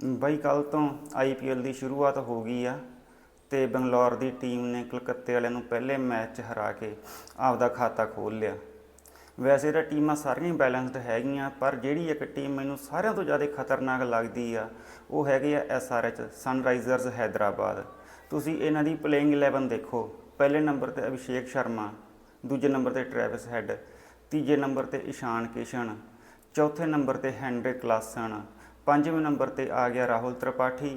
ਬਾਈ ਕੱਲ ਤੋਂ ਆਈਪੀਐਲ ਦੀ ਸ਼ੁਰੂਆਤ ਹੋ ਗਈ ਆ ਤੇ ਬੰਗਲੌਰ ਦੀ ਟੀਮ ਨੇ ਕਲਕੱਤੇ ਵਾਲਿਆਂ ਨੂੰ ਪਹਿਲੇ ਮੈਚ 'ਚ ਹਰਾ ਕੇ ਆਪਦਾ ਖਾਤਾ ਖੋਲ ਲਿਆ। ਵੈਸੇ ਤਾਂ ਟੀਮਾਂ ਸਾਰੀਆਂ ਬੈਲੈਂਸਡ ਹੈਗੀਆਂ, ਪਰ ਜਿਹੜੀ ਇੱਕ ਟੀਮ ਮੈਨੂੰ ਸਾਰਿਆਂ ਤੋਂ ਜ਼ਿਆਦਾ ਖਤਰਨਾਕ ਲੱਗਦੀ ਆ, ਉਹ ਹੈਗੀ ਆ ਐਸਆਰਐਚ ਸਨਰਾਈਜ਼ਰਸ ਹੈਦਰਾਬਾਦ। ਤੁਸੀਂ ਇਹਨਾਂ ਦੀ ਪਲੇਇੰਗ 11 ਦੇਖੋ। ਪਹਿਲੇ ਨੰਬਰ ਤੇ ਅਭਿਸ਼ੇਕ ਸ਼ਰਮਾ, ਦੂਜੇ ਨੰਬਰ ਤੇ ਟ੍ਰੈਵਿਸ ਹੈਡ, ਤੀਜੇ ਨੰਬਰ ਤੇ ਇਸ਼ਾਨ ਕਿਸ਼ਨ, ਚੌਥੇ ਨੰਬਰ ਤੇ ਹੈਨਰੀ ਕਲਾਸਨ ਪੰਜਵੇਂ ਨੰਬਰ ਤੇ ਆ ਗਿਆ ਰਾਹੁਲ ਤ੍ਰਿਪਾਠੀ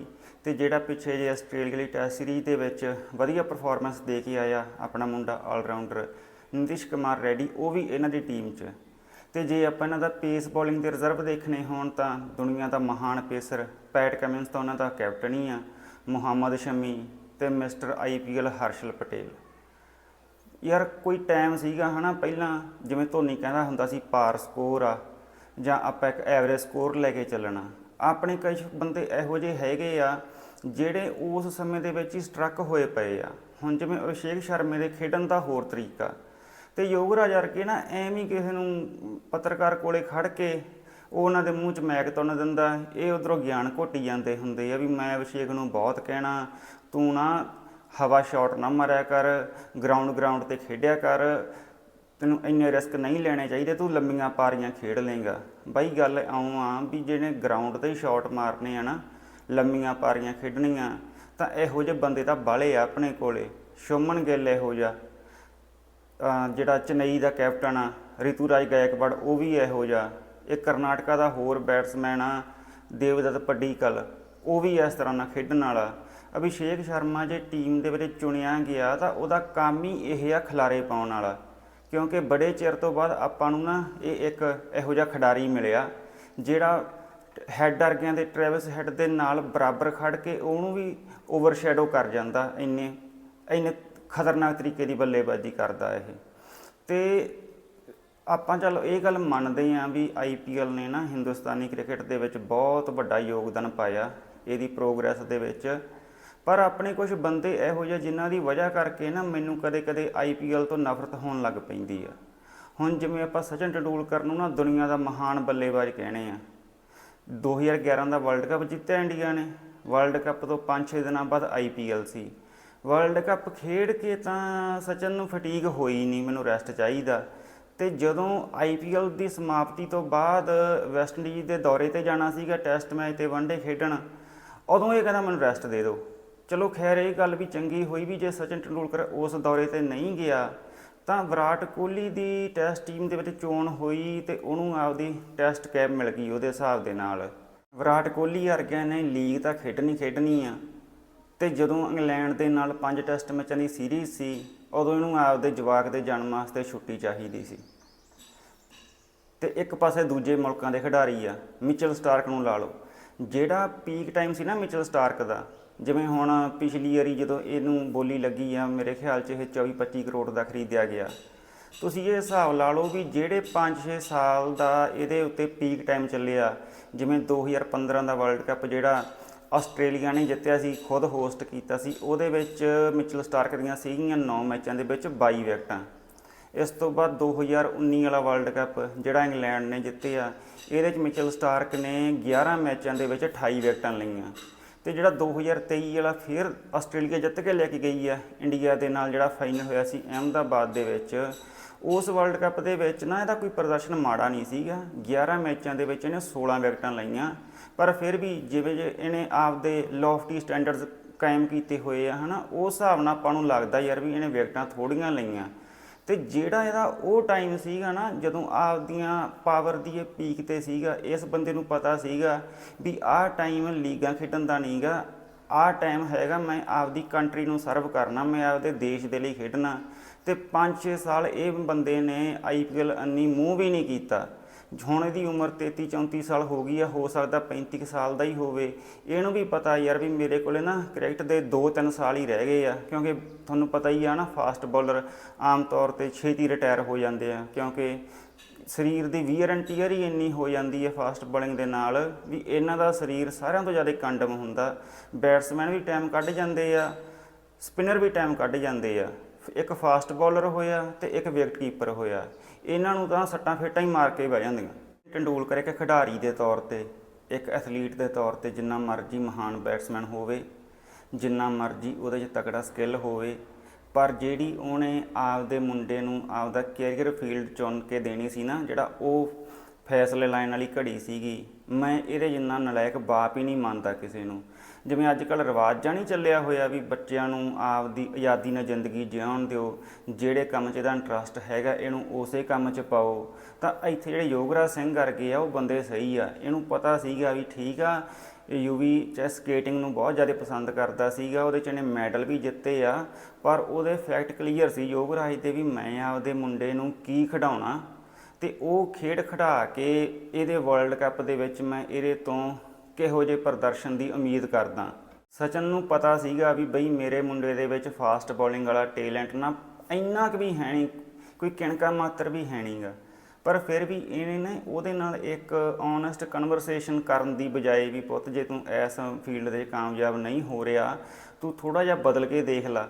ਤੇ ਜਿਹੜਾ ਪਿੱਛੇ ਜੇ ਆਸਟ੍ਰੇਲੀਆ ਲਈ ਟੈਸਟ ਸੀਰੀਜ਼ ਦੇ ਵਿੱਚ ਵਧੀਆ ਪਰਫਾਰਮੈਂਸ ਦੇ ਕੇ ਆਇਆ ਆਪਣਾ ਮੁੰਡਾ ਆਲਰਾਊਂਡਰ ਨਿਤਿਸ਼ ਕੁਮਾਰ ਰੈਡੀ, ਉਹ ਵੀ ਇਹਨਾਂ ਦੀ ਟੀਮ 'ਚ ਹੈ। ਤੇ ਜੇ ਆਪਾਂ ਇਹਨਾਂ ਦਾ ਪੇਸ ਬੋਲਿੰਗ ਦੇ ਰਿਜ਼ਰਵ ਦੇਖਣੇ ਹੋਣ ਤਾਂ ਦੁਨੀਆ ਦਾ ਮਹਾਨ ਪੇਸਰ ਪੈਟ ਕਮਿੰਸ ਤਾਂ ਉਹਨਾਂ ਦਾ ਕੈਪਟਨ ਹੀ ਆ, ਮੁਹੰਮਦ ਸ਼ਮੀ ਤੇ ਮਿਸਟਰ ਆਈਪੀਐਲ ਹਰਸ਼ਲ ਪਟੇਲ ਯਾਰ ਕੋਈ ਟਾਈਮ ਸੀਗਾ ਹਨਾ ਪਹਿਲਾਂ, ਜਿਵੇਂ ਧੋਨੀ ਕਹਿੰਦਾ ਹੁੰਦਾ ਸੀ ਪਾਰ ਸਕੋਰ ਆ, ਜਾਂ ਆਪਾਂ ਇੱਕ ਐਵਰੇਜ ਸਕੋਰ ਲੈ ਕੇ ਚੱਲਣਾ ਆਪਣੇ ਕਈ ਬੰਦੇ ਇਹੋ ਜਿਹੇ ਹੈਗੇ ਆ, ਜਿਹੜੇ ਉਸ ਸਮੇਂ ਦੇ ਵਿੱਚ ਹੀ ਸਟਰਕ ਹੋਏ ਪਏ ਆ। ਹੁਣ ਜਿਵੇਂ ਅਭਿਸ਼ੇਕ ਸ਼ਰਮੇ ਦੇ ਖੇਡਣ ਦਾ ਹੋਰ ਤਰੀਕਾ। ਤੇ ਯੋਗਰਾਜ ਵਰਗੇ ਨਾ ਐਵੇਂ ਕਿਸੇ ਨੂੰ ਪੱਤਰਕਾਰ ਕੋਲੇ ਖੜ ਕੇ ਉਹ ਉਹਨਾਂ ਦੇ ਮੂੰਹ 'ਚ ਮੈਕ ਤੁੰਨ ਦਿੰਦਾ, ਇਹ ਉਧਰੋਂ ਗਿਆਨ ਘੋਟੀ ਜਾਂਦੇ ਹੁੰਦੇ ਆ ਵੀ ਮੈਂ ਅਭਿਸ਼ੇਕ ਨੂੰ ਬਹੁਤ ਕਹਿਣਾ, ਤੂੰ ਨਾ ਹਵਾ ਸ਼ਾਟ ਨਾ ਮਾਰਿਆ ਕਰ ਗਰਾਊਂਡ ਗਰਾਊਂਡ ਤੇ ਖੇਡਿਆ ਕਰ ਤੈਨੂੰ ਇੰਨੇ ਰਿਸਕ ਨਹੀਂ ਲੈਣੇ ਚਾਹੀਦੇ, ਤੂੰ ਲੰਮੀਆਂ ਪਾਰੀਆਂ ਖੇਡ ਲੇਗਾ ਬਾਈ ਗੱਲ ਆਉਂ ਆ ਵੀ ਜਿਹੜੇ ਗਰਾਊਂਡ ਤੇ ਸ਼ਾਟ ਮਾਰਨੇ ਆ ਨਾ ਲੰਮੀਆਂ ਪਾਰੀਆਂ ਖੇਡਣੀਆਂ, ਤਾਂ ਇਹੋ ਜਿਹੇ ਬੰਦੇ ਤਾਂ ਬਾਲੇ ਆ ਆਪਣੇ ਕੋਲੇ। ਸ਼ੁਮਨ ਗਿੱਲ ਇਹੋ ਜਿਹਾ ਜਿਹੜਾ ਚੇਨਈ ਦਾ ਕੈਪਟਨ ਆ ਰਿਤੂਰਾਜ ਗਾਇਕਵਾੜ, ਉਹ ਵੀ ਇਹੋ ਜਿਹਾ। ਇਹ ਕਰਨਾਟਕਾ ਦਾ ਹੋਰ ਬੈਟਸਮੈਨ ਆ, ਦੇਵਦੱਤ ਪੱਡੀਕਲ, ਉਹ ਵੀ ਇਸ ਤਰ੍ਹਾਂ ਨਾਲ ਖੇਡਣ ਵਾਲਾ। ਅਭਿਸ਼ੇਕ ਸ਼ਰਮਾ ਜੇ ਟੀਮ ਦੇ ਵਿੱਚ ਚੁਣਿਆ ਗਿਆ ਤਾਂ ਉਹਦਾ ਕੰਮ ਹੀ ਇਹ ਆ ਖਿਲਾਰੇ ਪਾਉਣ ਵਾਲਾ। ਕਿਉਂਕਿ ਬੜੇ ਚਿਰ ਤੋਂ ਬਾਅਦ ਆਪਾਂ ਨੂੰ ਨਾ ਇਹ ਇੱਕ ਇਹੋ ਜਿਹਾ ਖਿਡਾਰੀ ਮਿਲਿਆ, ਜਿਹੜਾ ਹੈਡ ਵਰਗਿਆਂ ਦੇ ਟ੍ਰੈਵਿਸ ਹੈਡ ਦੇ ਨਾਲ ਬਰਾਬਰ ਖੜ ਕੇ ਉਹਨੂੰ ਵੀ ਓਵਰਸ਼ੈਡੋ ਕਰ ਜਾਂਦਾ, ਇੰਨੇ ਇੰਨੇ ਖਤਰਨਾਕ ਤਰੀਕੇ ਦੀ ਬੱਲੇਬਾਜ਼ੀ ਕਰਦਾ ਇਹ। ਤੇ ਆਪਾਂ ਚਲੋ ਇਹ ਗੱਲ ਮੰਨਦੇ ਆਂ ਵੀ ਆਈਪੀਐਲ ਨੇ ਨਾ ਹਿੰਦੁਸਤਾਨੀ ਕ੍ਰਿਕਟ ਦੇ ਵਿੱਚ ਬਹੁਤ ਵੱਡਾ ਯੋਗਦਾਨ ਪਾਇਆ, ਇਹਦੀ ਪ੍ਰੋਗਰੈਸ ਦੇ ਵਿੱਚ। ਪਰ ਆਪਣੇ ਕੁਝ ਬੰਦੇ ਇਹੋ ਜਿਹੇ ਜਿਨ੍ਹਾਂ ਦੀ ਵਜ੍ਹਾ ਕਰਕੇ ਨਾ ਮੈਨੂੰ ਕਦੇ-ਕਦੇ ਆਈਪੀਐਲ ਤੋਂ ਨਫ਼ਰਤ ਹੋਣ ਲੱਗ ਪੈਂਦੀ ਆ। ਹੁਣ ਜਿਵੇਂ ਆਪਾਂ ਸਚਿਨ ਟੈਂਡੂਲਕਰ ਨੂੰ ਨਾ ਦੁਨੀਆ ਦਾ ਮਹਾਨ ਬੱਲੇਬਾਜ਼ ਕਹਿੰਦੇ ਆ। 2011 ਦਾ ਵਰਲਡ ਕੱਪ ਜਿੱਤਿਆ ਇੰਡੀਆ ਨੇ। ਵਰਲਡ ਕੱਪ ਤੋਂ 5-6 ਦਿਨਾਂ ਬਾਅਦ ਆਈਪੀਐਲ ਸੀ। ਵਰਲਡ ਕੱਪ ਖੇਡ ਕੇ ਤਾਂ ਸਚਿਨ ਨੂੰ ਫਟੀਗ ਹੋਈ ਨਹੀਂ ਮੈਨੂੰ ਰੈਸਟ ਚਾਹੀਦਾ। ਤੇ ਜਦੋਂ ਆਈਪੀਐਲ ਦੀ ਸਮਾਪਤੀ ਤੋਂ ਬਾਅਦ ਵੈਸਟ ਇੰਡੀਜ਼ ਦੇ ਦੌਰੇ ਤੇ ਜਾਣਾ ਸੀਗਾ ਟੈਸਟ ਮੈਚ ਤੇ ਵਨਡੇ ਖੇਡਣ, ਉਦੋਂ ਇਹ ਕਹਿੰਦਾ ਮੈਨੂੰ ਰੈਸਟ ਦੇ ਦਿਓ। ਚਲੋ ਖੈਰ, ਇਹ ਗੱਲ ਵੀ ਚੰਗੀ ਹੋਈ ਵੀ ਜੇ ਸਚਿਨ ਟੈਂਡੂਲਕਰ ਉਸ ਦੌਰੇ ਤੇ ਨਹੀਂ ਗਿਆ, ਤਾਂ ਵਿਰਾਟ ਕੋਹਲੀ ਦੀ ਟੈਸਟ ਟੀਮ ਦੇ ਵਿੱਚ ਚੋਣ ਹੋਈ ਤੇ ਉਹਨੂੰ ਆਪਦੀ ਟੈਸਟ ਕੈਪ ਮਿਲ ਗਈ ਉਹਦੇ ਹਿਸਾਬ ਦੇ ਨਾਲ। ਵਿਰਾਟ ਕੋਹਲੀ ਵਰਗਿਆਂ ਨੇ ਲੀਗ ਤਾਂ ਖੇਡਣੀ ਖੇਡਣੀ ਆ, ਤੇ ਜਦੋਂ ਇੰਗਲੈਂਡ ਦੇ ਨਾਲ ਪੰਜ ਟੈਸਟ ਮੈਚਾਂ ਦੀ ਸੀਰੀਜ਼ ਸੀ, ਉਦੋਂ ਇਹਨੂੰ ਆਪਦੇ ਜਵਾਕ ਦੇ ਜਨਮ ਵਾਸਤੇ ਛੁੱਟੀ ਚਾਹੀਦੀ ਸੀ। ਤੇ ਇੱਕ ਪਾਸੇ ਦੂਜੇ ਮੁਲਕਾਂ ਦੇ ਖਿਡਾਰੀ ਆ, ਮਿਚਲ ਸਟਾਰਕ ਨੂੰ ਲਾ ਲਓ। ਜਿਹੜਾ ਪੀਕ ਟਾਈਮ ਸੀ ਨਾ ਮਿਚਲ ਸਟਾਰਕ ਦਾ ਜਿਵੇਂ ਹੁਣ ਪਿਛਲੀ ਵਾਰੀ ਜਦੋਂ ਇਹਨੂੰ ਬੋਲੀ ਲੱਗੀ ਆ, ਮੇਰੇ ਖਿਆਲ 'ਚ ਇਹ 24-25 ਕਰੋੜ ਦਾ ਖਰੀਦਿਆ ਗਿਆ। ਤੁਸੀਂ ਇਹ ਹਿਸਾਬ ਲਾ ਲਓ ਵੀ ਜਿਹੜੇ 5-6 ਸਾਲ ਦਾ ਇਹਦੇ ਉੱਤੇ ਪੀਕ ਟਾਈਮ ਚੱਲਿਆ, ਜਿਵੇਂ 2015 ਦਾ ਵਰਲਡ ਕੱਪ ਜਿਹੜਾ ਆਸਟ੍ਰੇਲੀਆ ਨੇ ਜਿੱਤਿਆ ਸੀ, ਖੁਦ ਹੋਸਟ ਕੀਤਾ ਸੀ, ਉਹਦੇ ਵਿੱਚ ਮਿਚਲ ਸਟਾਰਕ ਦੀਆਂ ਸੀਗੀਆਂ 9 ਮੈਚਾਂ ਦੇ ਵਿੱਚ 22 ਵਿਕਟਾਂ ਇਸ ਤੋਂ ਬਾਅਦ 2019 ਵਾਲਾ ਵਰਲਡ ਕੱਪ ਜਿਹੜਾ ਇੰਗਲੈਂਡ ਨੇ ਜਿੱਤਿਆ, ਇਹਦੇ ਚ ਮਿਚਲ ਸਟਾਰਕ ਨੇ 11 ਮੈਚਾਂ ਦੇ ਵਿੱਚ 28 ਵਿਕਟਾਂ ਲਈਆਂ। ਤੇ ਜਿਹੜਾ 2023 ਵਾਲਾ ਫਿਰ ਆਸਟ੍ਰੇਲੀਆ ਜਿੱਤ ਕੇ ਲੈ ਕੇ ਗਈ ਆ ਇੰਡੀਆ ਦੇ ਨਾਲ ਜਿਹੜਾ ਫਾਈਨਲ ਹੋਇਆ ਸੀ ਅਹਿਮਦਾਬਾਦ ਦੇ ਵਿੱਚ, ਉਸ ਵਰਲਡ ਕੱਪ ਦੇ ਵਿੱਚ ਨਾ ਇਹਦਾ ਕੋਈ ਪ੍ਰਦਰਸ਼ਨ ਮਾੜਾ ਨਹੀਂ ਸੀਗਾ। 11 ਮੈਚਾਂ ਦੇ ਵਿੱਚ ਇਹਨੇ 16 ਵਿਕਟਾਂ ਲਈਆਂ, ਪਰ ਫਿਰ ਵੀ ਜਿਵੇਂ ਜੇ ਇਹਨੇ ਆਪਦੇ ਲੌਫਟੀ ਸਟੈਂਡਰਡਸ ਕਾਇਮ ਕੀਤੇ ਹੋਏ ਆ, ਹਨਾ, ਉਸ ਹਿਸਾਬ ਨਾਲ ਆਪਾਂ ਨੂੰ ਲੱਗਦਾ ਯਾਰ ਵੀ ਇਹਨੇ ਵਿਕਟਾਂ ਥੋੜੀਆਂ ਲਈਆਂ। ਤੇ ਜਿਹੜਾ ਇਹਦਾ ਉਹ ਟਾਈਮ ਸੀਗਾ ਨਾ, ਜਦੋਂ ਆਪਦੀਆਂ ਪਾਵਰ ਦੀ ਇਹ ਪੀਕ ਤੇ ਸੀਗਾ, ਇਸ ਬੰਦੇ ਨੂੰ ਪਤਾ ਸੀਗਾ ਵੀ ਆਹ ਟਾਈਮ ਲੀਗਾਂ ਖੇਡਣ ਦਾ ਨਹੀਂਗਾ ਆਹ ਟਾਈਮ ਹੈਗਾ ਮੈਂ ਆਪਦੀ ਕੰਟਰੀ ਨੂੰ ਸਰਵ ਕਰਨਾ, ਮੈਂ ਆਪਦੇ ਦੇਸ਼ ਦੇ ਲਈ ਖੇਡਣਾ। ਤੇ 5-6 ਸਾਲ ਇਹ ਬੰਦੇ ਨੇ ਆਈਪੀਐਲ ਅੰਨੀ ਮੂੰਹ ਵੀ ਨਹੀਂ ਕੀਤਾ। ਹੁਣ ਇਹਦੀ ਉਮਰ 33 34 ਸਾਲ ਹੋ ਗਈ ਆ, ਹੋ ਸਕਦਾ 35 ਕੁ ਸਾਲ ਦਾ ਹੀ ਹੋਵੇ। ਇਹਨੂੰ ਵੀ ਪਤਾ ਯਾਰ ਵੀ ਮੇਰੇ ਕੋਲੇ ਨਾ ਕ੍ਰਿਕਟ ਦੇ 2-3 ਸਾਲ ਹੀ ਰਹਿ ਗਏ ਆ, ਕਿਉਂਕਿ ਤੁਹਾਨੂੰ ਪਤਾ ਹੀ ਆ ਨਾ, ਫਾਸਟ ਬੋਲਰ ਆਮ ਤੌਰ ਤੇ ਛੇਤੀ ਰਿਟਾਇਰ ਹੋ ਜਾਂਦੇ ਆ, ਕਿਉਂਕਿ ਸਰੀਰ ਦੀ ਵੀਅਰ ਐਂਡ ਟੀਅਰ ਹੀ ਇੰਨੀ ਹੋ ਜਾਂਦੀ ਹੈ ਫਾਸਟ ਬੋਲਿੰਗ ਦੇ ਨਾਲ ਵੀ ਇਹਨਾਂ ਦਾ ਸਰੀਰ ਸਾਰਿਆਂ ਤੋਂ ਜ਼ਿਆਦਾ ਕੰਡਮ ਹੁੰਦਾ। ਬੈਟਸਮੈਨ ਵੀ ਟਾਈਮ ਕੱਢ ਜਾਂਦੇ ਆ, ਸਪਿਨਰ ਵੀ ਟਾਈਮ ਕੱਢ ਜਾਂਦੇ ਆ। ਇੱਕ ਫਾਸਟ ਬੋਲਰ ਹੋਇਆ ਤੇ ਇੱਕ ਵਿਕਟ ਕੀਪਰ ਹੋਇਆ। ਇਹਨਾਂ ਨੂੰ ਤਾਂ ਸੱਟਾਂ ਫੇਟਾਂ ਹੀ ਮਾਰ ਕੇ ਬਹਿ ਜਾਂਦੀਆਂ। ਟੰਡੂਲਕਰ ਇੱਕ ਖਿਡਾਰੀ ਦੇ ਤੌਰ ਤੇ, ਇੱਕ ਐਥਲੀਟ ਦੇ ਤੌਰ ਤੇ ਜਿੰਨਾ ਮਰਜ਼ੀ ਮਹਾਨ ਬੈਟਸਮੈਨ ਹੋਵੇ, ਜਿੰਨਾ ਮਰਜ਼ੀ ਉਹਦੇ 'ਚ ਤਕੜਾ ਸਕਿੱਲ ਹੋਵੇ, ਪਰ ਜਿਹੜੀ ਉਹਨੇ ਆਪਦੇ ਮੁੰਡੇ ਨੂੰ ਆਪਦਾ ਕੈਰੀਅਰ ਫੀਲਡ ਚੁਣ ਕੇ ਦੇਣੀ ਸੀ ਨਾ, ਜਿਹੜਾ ਉਹ ਫੈਸਲੇ ਲੈਣ ਵਾਲੀ ਘੜੀ ਸੀਗੀ, ਮੈਂ ਇਹਦੇ ਜਿੰਨਾ ਨਲਾਇਕ ਬਾਪ ਹੀ ਨਹੀਂ ਮੰਨਦਾ ਕਿਸੇ ਨੂੰ। ਜਿਵੇਂ ਅੱਜ ਕੱਲ੍ਹ ਰਿਵਾਜ ਜਾਂ ਨਹੀਂ ਚੱਲਿਆ ਹੋਇਆ ਵੀ ਬੱਚਿਆਂ ਨੂੰ ਆਪਦੀ ਆਜ਼ਾਦੀ ਨਾਲ ਜ਼ਿੰਦਗੀ ਜਿਉਣ ਦਿਓ, ਜਿਹੜੇ ਕੰਮ 'ਚ ਇਹਦਾ ਇੰਟਰਸਟ ਹੈਗਾ ਇਹਨੂੰ ਉਸੇ ਕੰਮ 'ਚ ਪਾਓ, ਤਾਂ ਇੱਥੇ ਜਿਹੜੇ ਯੋਗਰਾਜ ਸਿੰਘ ਵਰਗੇ ਆ, ਉਹ ਬੰਦੇ ਸਹੀ ਆ। ਇਹਨੂੰ ਪਤਾ ਸੀਗਾ ਵੀ ਠੀਕ ਆ ਯੂਵੀ ਚੈਸ ਸਕੇਟਿੰਗ ਨੂੰ ਬਹੁਤ ਜ਼ਿਆਦਾ ਪਸੰਦ ਕਰਦਾ ਸੀਗਾ, ਉਹਦੇ ਚ ਇਹਨੇ ਮੈਡਲ ਵੀ ਜਿੱਤੇ ਆ, ਪਰ ਉਹਦੇ ਫੈਕਟ ਕਲੀਅਰ ਸੀ ਯੋਗਰਾਜ ਦੇ ਵੀ ਮੈਂ ਆਪਦੇ ਮੁੰਡੇ ਨੂੰ ਕੀ ਖਿਡਾਉਣਾ, ਤੇ ਉਹ ਖੇਡ ਖਿਡਾ ਕੇ ਇਹਦੇ ਵਰਲਡ ਕੱਪ ਦੇ ਵਿੱਚ ਮੈਂ ਇਹਦੇ ਤੋਂ ਕਿਹੋ ਜਿਹੇ ਪ੍ਰਦਰਸ਼ਨ ਦੀ ਉਮੀਦ ਕਰਦਾ। ਸਚਨ ਨੂੰ ਪਤਾ ਸੀਗਾ ਵੀ ਬਈ ਮੇਰੇ ਮੁੰਡੇ ਦੇ ਵਿੱਚ ਫਾਸਟ ਬੋਲਿੰਗ ਵਾਲਾ ਟੈਲੈਂਟ ਨਾ ਇੰਨਾ ਕੁ ਵੀ ਹੈ ਨਹੀਂ, ਕੋਈ ਕਿਣਕਾ ਮਾਤਰ ਵੀ ਹੈ ਨਹੀਂਗਾ ਪਰ ਫਿਰ ਵੀ ਇਹਨੇ ਨਾ ਉਹਦੇ ਨਾਲ ਇੱਕ ਓਨੈਸਟ ਕਨਵਰਸੇਸ਼ਨ ਕਰਨ ਦੀ ਬਜਾਏ ਵੀ ਪੁੱਤ, ਜੇ ਤੂੰ ਇਸ ਫੀਲਡ ਦੇ ਕਾਮਯਾਬ ਨਹੀਂ ਹੋ ਰਿਹਾ, ਤੂੰ ਥੋੜਾ ਜਿਹਾ ਬਦਲ ਕੇ ਦੇਖ ਲੈ,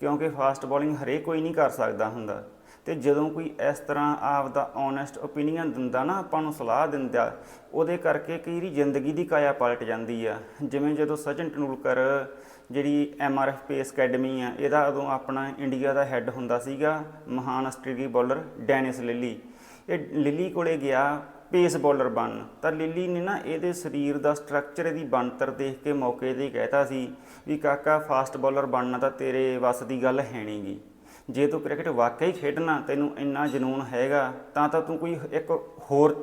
ਕਿਉਂਕਿ ਫਾਸਟ ਬੋਲਿੰਗ ਹਰੇਕ ਕੋਈ ਨਹੀਂ ਕਰ ਸਕਦਾ ਹੁੰਦਾ। ਤੇ ਜਦੋਂ ਕੋਈ ਇਸ ਤਰ੍ਹਾਂ ਆਪ ਦਾ ਓਨੈਸਟ ਓਪੀਨੀਅਨ ਦਿੰਦਾ ਨਾ, ਆਪਾਂ ਨੂੰ ਸਲਾਹ ਦਿੰਦਾ, ਉਹਦੇ ਕਰਕੇ ਕਈ ਵਾਰੀ ਜ਼ਿੰਦਗੀ ਦੀ ਕਾਇਆ ਪਲਟ ਜਾਂਦੀ ਆ। ਜਿਵੇਂ ਜਦੋਂ ਸਚਿਨ ਟੈਂਡੂਲਕਰ ਜਿਹੜੀ ਐਮਆਰਐਫ ਪੇਸ ਅਕੈਡਮੀ ਆ, ਇਹਦਾ ਉਦੋਂ ਆਪਣਾ ਇੰਡੀਆ ਦਾ ਹੈੱਡ ਹੁੰਦਾ ਸੀਗਾ, ਮਹਾਨ ਆਸਟ੍ਰੇਲੀ ਬੋਲਰ ਡੈਨਿਸ ਲਿਲੀ। ਇਹ ਲਿਲੀ ਕੋਲੇ ਗਿਆ ਪੇਸ ਬੋਲਰ ਬਣਨ। ਤਾਂ ਲਿਲੀ ਨੇ ਨਾ ਇਹਦੇ ਸਰੀਰ ਦਾ ਸਟਰਕਚਰ ਇਹਦੀ ਬਣਤਰ ਦੇਖ ਕੇ ਮੌਕੇ ਤੇ ਹੀ ਕਹਿਤਾ ਸੀ ਵੀ, ਕਾਕਾ ਫਾਸਟ ਬੋਲਰ ਬਣਨਾ ਤਾਂ ਤੇਰੇ ਵੱਸ ਦੀ ਗੱਲ ਹੈ ਨਹੀਂਗੀ ਜੇ ਤੂੰ ਕ੍ਰਿਕਟ ਵਾਕਈ ਖੇਡਣਾ, ਤੈਨੂੰ ਇੰਨਾ ਜਨੂਨ ਹੈਗਾ, ਤਾਂ ਤਾਂ ਤੂੰ ਕੋਈ ਇੱਕ ਹੋਰ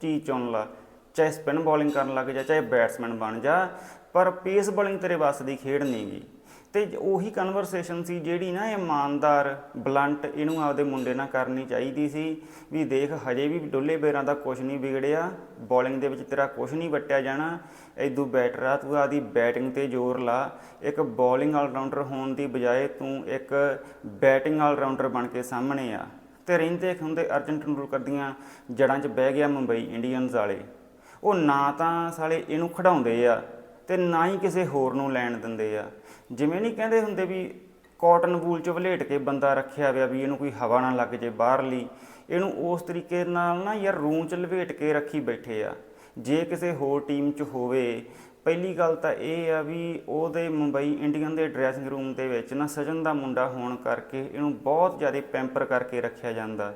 ਚੀਜ਼ ਚੁਣ ਲਾ। ਚਾਹੇ ਸਪਿਨ ਬੋਲਿੰਗ ਕਰਨ ਲੱਗ ਜਾ, ਚਾਹੇ ਬੈਟਸਮੈਨ ਬਣ ਜਾ, ਪਰ ਪੇਸ ਬੋਲਿੰਗ ਤੇਰੇ ਵੱਸ ਦੀ ਖੇਡ ਨਹੀਂਗੀ ਤੇ ਉਹੀ ਕਨਵਰਸੇਸ਼ਨ ਸੀ ਜਿਹੜੀ ਨਾ ਇਮਾਨਦਾਰ ਬਲੰਟ ਇਹਨੂੰ ਆਪਦੇ ਮੁੰਡੇ ਨਾਲ ਕਰਨੀ ਚਾਹੀਦੀ ਸੀ ਵੀ ਦੇਖ ਹਜੇ ਵੀ ਡੁੱਲੇ ਬੇਰਾਂ ਦਾ ਕੁਝ ਨਹੀਂ ਵਿਗੜਿਆ ਬੋਲਿੰਗ ਦੇ ਵਿੱਚ ਤੇਰਾ ਕੁਝ ਨਹੀਂ ਵੱਟਿਆ ਜਾਣਾ ਐਦੂ ਬੈਟਰ ਆ, ਤੂੰ ਆਦੀ ਬੈਟਿੰਗ ਤੇ ਜ਼ੋਰ ਲਾ, ਇੱਕ ਬੋਲਿੰਗ ਆਲਰਾਊਂਡਰ ਹੋਣ ਦੀ ਬਜਾਏ ਤੂੰ ਇੱਕ ਬੈਟਿੰਗ ਆਲਰਾਊਂਡਰ ਬਣ ਕੇ ਸਾਹਮਣੇ ਆ। ਤੇ ਰਹਿੰਦੇ ਹੁੰਦੇ ਅਰਜਨ ਟੈਂਡੂਲਕਰ ਦੀਆਂ ਜੜਾਂ 'ਚ ਬਹਿ ਗਿਆ ਮੁੰਬਈ ਇੰਡੀਅਨਸ ਵਾਲੇ। ਉਹ ਨਾ ਤਾਂ ਸਾਲੇ ਇਹਨੂੰ ਖੜਾਉਂਦੇ ਆ ਤੇ ਨਾ ਹੀ ਕਿਸੇ ਹੋਰ ਨੂੰ ਲੈਣ ਦਿੰਦੇ ਆ। ਜਿਵੇਂ ਨਹੀਂ ਕਹਿੰਦੇ ਹੁੰਦੇ ਵੀ ਕਾਟਨ ਬੂਲ ਚ ਵਲੇਟ ਕੇ ਬੰਦਾ ਰੱਖਿਆ ਹੋਇਆ ਵੀ ਇਹਨੂੰ ਕੋਈ ਹਵਾ ਨਾ ਲੱਗ ਜੇ ਬਾਹਰਲੀ, ਇਹਨੂੰ ਉਸ ਤਰੀਕੇ ਨਾਲ ਨਾ ਯਾਰ ਰੂਮ ਚ ਲਵੇਟ ਕੇ ਰੱਖੀ ਬੈਠੇ ਆ। ਜੇ ਕਿਸੇ ਹੋਰ ਟੀਮ ਚ ਹੋਵੇ, ਪਹਿਲੀ ਗੱਲ ਤਾਂ ਇਹ ਆ ਵੀ ਉਹਦੇ ਮੁੰਬਈ ਇੰਡੀਅਨ ਦੇ ਡਰੈਸਿੰਗ ਰੂਮ ਦੇ ਵਿੱਚ ਨਾ ਸਜਨ ਦਾ ਮੁੰਡਾ ਹੋਣ ਕਰਕੇ ਇਹਨੂੰ ਬਹੁਤ ਜ਼ਿਆਦਾ ਪੈਂਪਰ ਕਰਕੇ ਰੱਖਿਆ ਜਾਂਦਾ।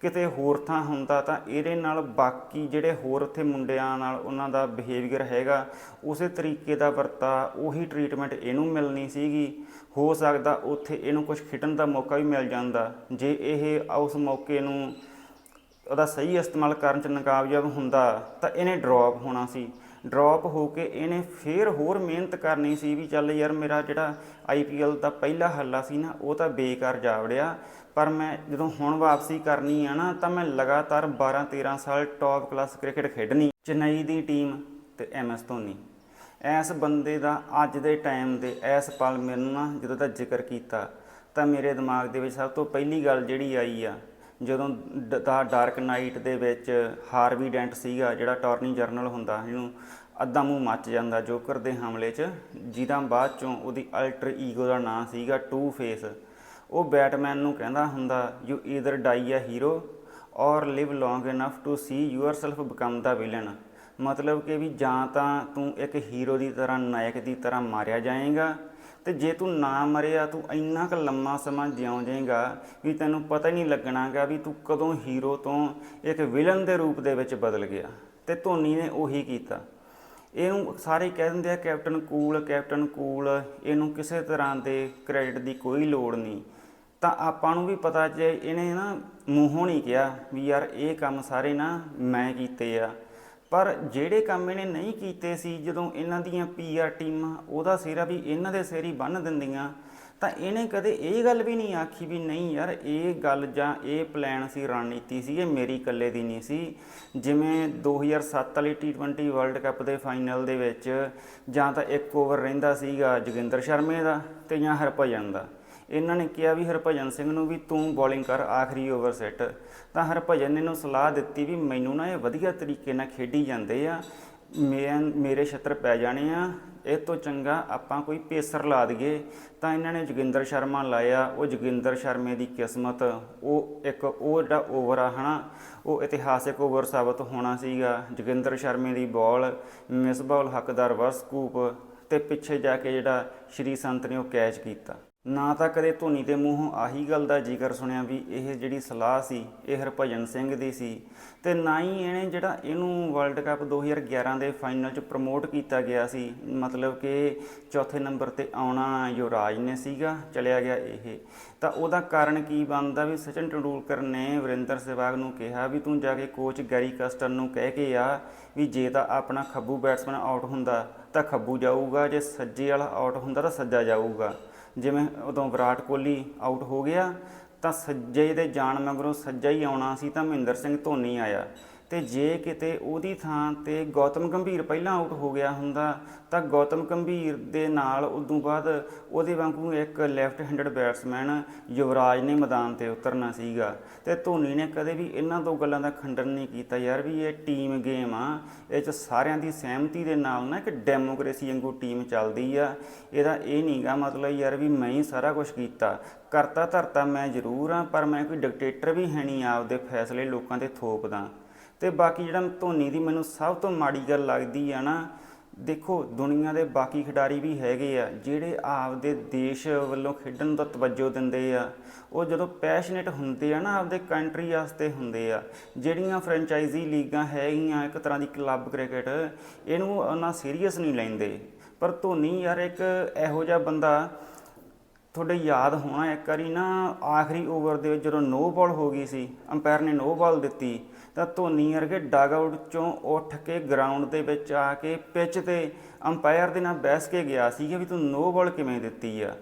ਕਿਤੇ ਹੋਰ ਥਾਂ ਹੁੰਦਾ ਤਾਂ ਇਹਦੇ ਨਾਲ ਬਾਕੀ ਜਿਹੜੇ ਹੋਰ ਉੱਥੇ ਮੁੰਡਿਆਂ ਨਾਲ ਉਹਨਾਂ ਦਾ ਬਿਹੇਵੀਅਰ ਹੈਗਾ, ਉਸੇ ਤਰੀਕੇ ਦਾ ਵਰਤਾ, ਉਹੀ ਟ੍ਰੀਟਮੈਂਟ ਇਹਨੂੰ ਮਿਲਣੀ ਸੀਗੀ। ਹੋ ਸਕਦਾ ਉੱਥੇ ਇਹਨੂੰ ਕੁਝ ਖਿੱਟਣ ਦਾ ਮੌਕਾ ਵੀ ਮਿਲ ਜਾਂਦਾ। ਜੇ ਇਹ ਉਸ ਮੌਕੇ ਨੂੰ ਉਹਦਾ ਸਹੀ ਇਸਤੇਮਾਲ ਕਰਨ ਚ ਨਾਕਾਮਯਾਬ ਹੁੰਦਾ ਤਾਂ ਇਹਨੇ ਡ੍ਰੌਪ ਹੋਣਾ ਸੀ। ਡ੍ਰੌਪ ਹੋ ਕੇ ਇਹਨੇ ਫੇਰ ਹੋਰ ਮਿਹਨਤ ਕਰਨੀ ਸੀ ਵੀ ਚੱਲ ਯਾਰ ਮੇਰਾ ਜਿਹੜਾ ਆਈਪੀਐਲ ਦਾ ਪਹਿਲਾ ਹੱਲਾ ਸੀ ਨਾ, ਉਹ ਤਾਂ ਬੇਕਾਰ ਜਾ ਵੜਿਆ। ਪਰ ਮੈਂ ਜਦੋਂ ਹੁਣ ਵਾਪਸੀ ਕਰਨੀ ਆ ਨਾ, ਤਾਂ ਮੈਂ ਲਗਾਤਾਰ 12 13 ਸਾਲ ਟੌਪ ਕਲਾਸ ਕ੍ਰਿਕਟ ਖੇਡਣੀ ਚੇਨਈ ਦੀ ਟੀਮ ਤੇ ਐਮਐਸ ਧੋਨੀ। ਐਸ ਬੰਦੇ ਦਾ ਅੱਜ ਦੇ ਟਾਈਮ ਦੇ, ਐਸ ਪਲ ਮੈਨੂੰ ਨਾ ਜਦੋਂ ਦਾ ਜ਼ਿਕਰ ਕੀਤਾ, ਤਾਂ ਮੇਰੇ ਦਿਮਾਗ ਦੇ ਵਿੱਚ ਸਭ ਤੋਂ ਪਹਿਲੀ ਗੱਲ ਜਿਹੜੀ ਆਈ ਆ ਜਦੋਂ ਦ- ਦਾ ਡਾਰਕ ਨਾਈਟ ਦੇ ਵਿੱਚ ਹਾਰਵੀ ਡੈਂਟ ਸੀਗਾ, ਜਿਹੜਾ ਟੌਰਨੀ ਜਰਨਲ ਹੁੰਦਾ ਜਿਹਨੂੰ ਅੱਧਾ ਮੂੰਹ ਮੱਚ ਜਾਂਦਾ ਜੋਕਰ ਦੇ ਹਮਲੇ 'ਚ, ਜਿਹਦਾ ਬਾਅਦ ਚੋਂ ਉਹਦੀ ਅਲਟਰ ਈਗੋ ਦਾ ਨਾਂ ਸੀਗਾ ਟੂ ਫੇਸ ਉਹ ਬੈਟਮੈਨ ਨੂੰ ਕਹਿੰਦਾ ਹੁੰਦਾ you either die a hero or live long enough to see yourself become the villain ਮਤਲਬ ਕਿ ਵੀ ਜਾਂ ਤਾਂ ਤੂੰ ਇੱਕ ਹੀਰੋ ਦੀ ਤਰ੍ਹਾਂ, ਨਾਇਕ ਦੀ ਤਰ੍ਹਾਂ ਮਾਰਿਆ ਜਾਏਗਾ ਤੇ ਜੇ ਤੂੰ ਨਾ ਮਰਿਆ, ਤੂੰ ਇੰਨਾ ਕੁ ਲੰਮਾ ਸਮਾਂ ਜਿਉਂ ਜਾਏਗਾ ਵੀ ਤੈਨੂੰ ਪਤਾ ਹੀ ਨਹੀਂ ਲੱਗਣਾਗਾ ਵੀ ਤੂੰ ਕਦੋਂ ਹੀਰੋ ਤੋਂ ਇੱਕ ਵਿਲਨ ਦੇ ਰੂਪ ਦੇ ਵਿੱਚ ਬਦਲ ਗਿਆ। ਤੇ ਧੋਨੀ ਨੇ ਉਹੀ ਕੀਤਾ। ਇਹਨੂੰ ਸਾਰੇ ਕਹਿ ਦਿੰਦੇ ਆ ਕੈਪਟਨ ਕੂਲ ਕੈਪਟਨ ਕੂਲ ਇਹਨੂੰ ਕਿਸੇ ਤਰ੍ਹਾਂ ਦੇ ਕ੍ਰੈਡਿਟ ਦੀ ਕੋਈ ਲੋੜ ਨਹੀਂ। ਤਾਂ ਆਪਾਂ ਨੂੰ ਵੀ ਪਤਾ ਜੇ ਇਹਨੇ ਨਾ ਮੂੰਹੋਂ ਨਹੀਂ ਕਿਹਾ ਵੀ ਯਾਰ ਇਹ ਕੰਮ ਸਾਰੇ ਨਾ ਮੈਂ ਕੀਤੇ ਆ। ਪਰ ਜਿਹੜੇ ਕੰਮ ਇਹਨੇ ਨਹੀਂ ਕੀਤੇ ਸੀ, ਜਦੋਂ ਇਹਨਾਂ ਦੀਆਂ ਪੀਆਰ ਟੀਮਾਂ ਉਹਦਾ ਸਿਰਾ ਵੀ ਇਹਨਾਂ ਦੇ ਸਿਰ ਹੀ ਬੰਨ ਦਿੰਦੀਆਂ, ਤਾਂ ਇਹਨੇ ਕਦੇ ਇਹ ਗੱਲ ਵੀ ਨਹੀਂ ਆਖੀ ਵੀ ਨਹੀਂ ਯਾਰ, ਇਹ ਗੱਲ ਜਾਂ ਇਹ ਪਲਾਨ ਸੀ, ਰਣਨੀਤੀ ਸੀ, ਇਹ ਮੇਰੀ ਇਕੱਲੇ ਦੀ ਨਹੀਂ ਸੀ। ਜਿਵੇਂ 2007 ਵਾਲੀ T20 ਵਰਲਡ ਕੱਪ ਦੇ ਫਾਈਨਲ ਦੇ ਵਿੱਚ ਜਾਂ ਤਾਂ ਇੱਕ ਓਵਰ ਰਹਿੰਦਾ ਸੀਗਾ ਜੋਗਿੰਦਰ ਸ਼ਰਮੇ ਦਾ ਤੇ ਜਾਂ ਹਰਭਜਨ ਦਾ। ਇਹਨਾਂ ਨੇ ਕਿਹਾ ਵੀ ਹਰਭਜਨ ਸਿੰਘ ਨੂੰ ਵੀ ਤੂੰ ਬੋਲਿੰਗ ਕਰ ਆਖਰੀ ਓਵਰ ਸੈੱਟ ਤਾਂ ਹਰਭਜਨ ਨੇ ਇਹਨੂੰ ਸਲਾਹ ਦਿੱਤੀ ਵੀ ਮੈਨੂੰ ਨਾ ਇਹ ਵਧੀਆ ਤਰੀਕੇ ਨਾਲ ਖੇਡੀ ਜਾਂਦੇ ਆ, ਮੈਂ ਮੇਰੇ ਛੱਤਰ ਪੈ ਜਾਣੇ ਆ, ਇਹ ਤੋਂ ਚੰਗਾ ਆਪਾਂ ਕੋਈ ਪੇਸਰ ਲਾ ਦਈਏ। ਤਾਂ ਇਹਨਾਂ ਨੇ ਜੋਗਿੰਦਰ ਸ਼ਰਮਾ ਲਾਇਆ, ਉਹ ਜੋਗਿੰਦਰ ਸ਼ਰਮੇ ਦੀ ਕਿਸਮਤ, ਉਹ ਇੱਕ ਉਹ ਜਿਹੜਾ ਓਵਰ ਆ ਹਨਾ, ਉਹ ਇਤਿਹਾਸਿਕ ਓਵਰ ਸਾਬਤ ਹੋਣਾ ਸੀਗਾ। ਜੋਗਿੰਦਰ ਸ਼ਰਮੇ ਦੀ ਬਾਲ ਮਿਸਬਾਲ ਹੱਕਦਾਰ ਵਰਸ ਕੂਪ ਤੇ ਪਿੱਛੇ ਜਾ ਕੇ ਜਿਹੜਾ ਸ਼੍ਰੀ ਸੰਤ ਨੇ ਉਹ ਕੈਚ ਕੀਤਾ। ਨਾ ਤਾਂ ਕਦੇ ਧੋਨੀ ਦੇ ਮੂੰਹੋਂ ਆਹੀ ਗੱਲ ਦਾ ਜ਼ਿਕਰ ਸੁਣਿਆ ਵੀ ਇਹ ਜਿਹੜੀ ਸਲਾਹ ਸੀ, ਇਹ ਹਰਭਜਨ ਸਿੰਘ ਦੀ ਸੀ ਤੇ ਨਾ ਹੀ ਇਹਨੇ ਜਿਹੜਾ ਇਹਨੂੰ ਵਰਲਡ ਕੱਪ 2011 ਦੇ ਫਾਈਨਲ 'ਚ ਪ੍ਰਮੋਟ ਕੀਤਾ ਗਿਆ ਸੀ, ਮਤਲਬ ਕਿ ਚੌਥੇ ਨੰਬਰ ਤੇ ਆਉਣਾ ਯੁਵਰਾਜ ਨੇ ਸੀਗਾ, ਚਲਿਆ ਗਿਆ ਇਹ। ਤਾਂ ਉਹਦਾ ਕਾਰਨ ਕੀ ਬਣਦਾ ਵੀ ਸਚਿਨ ਤੰਦੂਲਕਰ ਨੇ ਵਰਿੰਦਰ ਸਹਿਵਾਗ ਨੂੰ ਕਿਹਾ ਵੀ ਤੂੰ ਜਾ ਕੇ ਕੋਚ ਗੈਰੀ ਕਸਟਨ ਨੂੰ ਕਹਿ ਕੇ ਆ ਵੀ ਜੇ ਤਾਂ ਆਪਣਾ ਖੱਬੂ ਬੈਟਸਮੈਨ ਆਊਟ ਹੁੰਦਾ ਤਾਂ ਖੱਬੂ ਜਾਊਗਾ, ਜੇ ਸੱਜੇ ਵਾਲਾ ਆਊਟ ਹੁੰਦਾ ਤਾਂ ਸੱਜਾ ਜਾਊਗਾ। ਜਿਵੇਂ ਉਦੋਂ ਵਿਰਾਟ ਕੋਹਲੀ ਆਊਟ ਹੋ ਗਿਆ, ਤਾਂ ਸੱਜੇ ਦੇ ਜਾਣ ਮਗਰੋਂ ਸੱਜਾ ਹੀ ਆਉਣਾ ਸੀ ਤਾਂ ਮਹਿੰਦਰ ਸਿੰਘ ਧੋਨੀ ਆਇਆ। ਤੇ ਜੇ ਕਿਤੇ ਉਹਦੀ ਥਾਂ ਤੇ ਗੌਤਮ ਗੰਭੀਰ ਪਹਿਲਾਂ ਆਊਟ ਹੋ ਗਿਆ ਹੁੰਦਾ, ਤਾਂ ਗੌਤਮ ਗੰਭੀਰ ਦੇ ਨਾਲ ਉਦੋਂ ਬਾਅਦ ਉਹਦੇ ਵਾਂਗੂ ਇੱਕ ਲੈਫਟ ਹੈਂਡਡ ਬੈਟਸਮੈਨ ਯੁਵਰਾਜ ਨੇ ਮੈਦਾਨ ਤੇ ਉਤਰਨਾ ਸੀਗਾ। ਤੇ ਧੋਨੀ ਨੇ ਕਦੇ ਵੀ ਇਹਨਾਂ ਦੋ ਗੱਲਾਂ ਦਾ ਖੰਡਨ ਨਹੀਂ ਕੀਤਾ ਯਾਰ ਵੀ ਇਹ ਟੀਮ ਗੇਮ ਆ, ਇਹ ਚ ਸਾਰਿਆਂ ਦੀ ਸਹਿਮਤੀ ਦੇ ਨਾਲ ਨਾ ਇੱਕ ਡੈਮੋਕ੍ਰੇਸੀ ਵਾਂਗੂ ਟੀਮ ਚੱਲਦੀ ਆ। ਇਹਦਾ ਇਹ ਨਹੀਂਗਾ ਮਤਲਬ ਯਾਰ ਵੀ ਮੈਂ ਹੀ ਸਾਰਾ ਕੁਝ ਕੀਤਾ। ਕਰਤਾ ਧਰਤਾ ਮੈਂ ਜ਼ਰੂਰ ਆ, ਪਰ ਮੈਂ ਕੋਈ ਡਿਕਟੇਟਰ ਵੀ ਹੈ ਨਹੀਂ, ਆਪਦੇ ਫੈਸਲੇ ਲੋਕਾਂ ਤੇ ਥੋਪਦਾ। ਤੇ ਬਾਕੀ ਜਿਹੜਾ ਧੋਨੀ ਦੀ ਮੈਨੂੰ ਸਭ ਤੋਂ ਮਾੜੀ ਗੱਲ ਲੱਗਦੀ ਆ ਨਾ, ਦੇਖੋ ਦੁਨੀਆ ਦੇ ਬਾਕੀ ਖਿਡਾਰੀ ਵੀ ਹੈਗੇ ਆ, ਜਿਹੜੇ ਆਪਦੇ ਦੇਸ਼ ਵੱਲੋਂ ਖੇਡਣ ਦਾ ਤਵੱਜੋ ਦਿੰਦੇ ਆ, ਉਹ ਜਦੋਂ ਪੈਸ਼ਨੇਟ ਹੁੰਦੇ ਆ ਨਾ ਆਪਦੇ ਕੰਟਰੀ ਵਾਸਤੇ ਹੁੰਦੇ ਆ, ਜਿਹੜੀਆਂ ਫਰੈਂਚਾਈਜ਼ੀ ਲੀਗਾਂ ਹੈਗੀਆਂ ਇੱਕ ਤਰ੍ਹਾਂ ਦੀ ਕਲੱਬ ਕ੍ਰਿਕਟ ਇਹਨੂੰ ਉਹਨਾਂ ਸੀਰੀਅਸ ਨਹੀਂ ਲੈਂਦੇ, ਪਰ ਧੋਨੀ ਯਾਰ ਇੱਕ ਇਹੋ ਜਿਹਾ ਬੰਦਾ ਤੁਹਾਡੇ ਯਾਦ ਹੋਣਾ ਇੱਕ ਵਾਰੀ ਨਾ, ਆਖਰੀ ਓਵਰ ਦੇ ਵਿੱਚ ਜਦੋਂ ਨੋ ਬਾਲ ਹੋ ਗਈ ਸੀ ਅੰਪਾਇਰ ਨੇ ਨੋ ਬਾਲ ਦਿੱਤੀ, ਤਾਂ ਧੋਨੀ ਵਰਗੇ ਡਗ ਆਊਟ ਚੋਂ ਉੱਠ ਕੇ ਗਰਾਊਂਡ ਦੇ ਵਿੱਚ ਆ ਕੇ ਪਿੱਚ ਤੇ ਅੰਪਾਇਰ ਦੇ ਨਾਲ ਬਹਿਸ ਕੇ ਗਿਆ ਸੀ ਕਿ ਵੀ ਤੂੰ ਨੋ ਬਾਲ ਕਿਵੇਂ ਦਿੱਤੀ ਆ।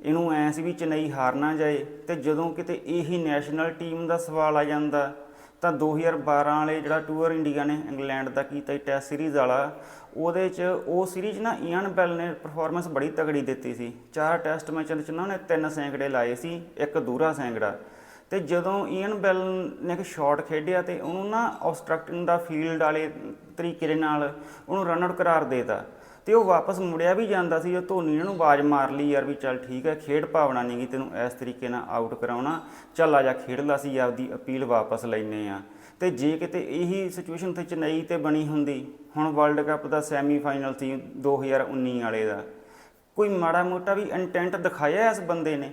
ਇਹਨੂੰ ਐ ਸੀ ਵੀ ਚੇਨਈ ਹਾਰ ਨਾ ਜਾਏ ਤੇ ਜਦੋਂ ਕਿਤੇ ਇਹੀ ਨੈਸ਼ਨਲ ਟੀਮ ਦਾ ਸਵਾਲ ਆ ਜਾਂਦਾ, ਤਾਂ 2012 ਵਾਲੇ ਜਿਹੜਾ ਟੂਰ ਇੰਡੀਆ ਨੇ ਇੰਗਲੈਂਡ ਦਾ ਕੀਤਾ ਟੈਸਟ ਸੀਰੀਜ਼ ਵਾਲਾ ਉਹਦੇ 'ਚ ਉਹ ਸੀਰੀਜ਼ ਨਾ ਈਅਨ ਬੈਲ ਨੇ ਪਰਫਾਰਮੈਂਸ ਬੜੀ ਤਗੜੀ ਦਿੱਤੀ ਸੀ। ਚਾਰ ਟੈਸਟ ਮੈਚਾਂ 'ਚ ਨਾ ਉਹਨੇ ਤਿੰਨ ਸੈਂਕੜੇ ਲਾਏ ਸੀ, ਇੱਕ ਦੂਰਾ ਸੈਂਕੜਾ। ਤੇ ਜਦੋਂ ਈਅਨ ਬੈਲ ਨੇ ਇੱਕ ਸ਼ਾਟ ਖੇਡਿਆ ਤੇ ਉਹਨੂੰ ਨਾ ਆਬਸਟਰਕਟਿੰਗ ਦਾ ਫੀਲਡ ਵਾਲੇ ਤਰੀਕੇ ਦੇ ਨਾਲ ਉਹਨੂੰ ਰਨ ਆਊਟ ਕਰਾਰ ਦੇਤਾ। ਤੇ ਉਹ ਵਾਪਸ ਮੁੜਿਆ ਵੀ ਜਾਂਦਾ ਸੀ, ਉਹ ਧੋਨੀ ਨੂੰ ਆਵਾਜ਼ ਮਾਰ ਲਈ, ਯਾਰ ਵੀ ਚੱਲ ਠੀਕ ਹੈ, ਖੇਡ ਭਾਵਨਾ ਨਹੀਂ ਗਈ ਤੈਨੂੰ ਇਸ ਤਰੀਕੇ ਨਾਲ ਆਊਟ ਕਰਾਉਣਾ। ਚੱਲ ਆ ਜਾ, ਖੇਡ ਲਾ ਸੀ ਆਪਦੀ ਅਪੀਲ ਵਾਪਸ ਲੈਨੇ ਆ। ਤੇ ਜੇ ਕਿਤੇ ਇਹੀ ਸਿਚੁਏਸ਼ਨ ਤੇ ਚੇਨਈ ਤੇ ਬਣੀ ਹੁੰਦੀ ਹੁਣ ਵਰਲਡ ਕੱਪ ਦਾ ਸੈਮੀਫਾਈਨਲ ਸੀ 2019 ਵਾਲੇ ਦਾ। ਕੋਈ ਮਾੜਾ ਮੋਟਾ ਵੀ ਇੰਟੈਂਟ ਦਿਖਾਇਆ ਇਸ ਬੰਦੇ ਨੇ?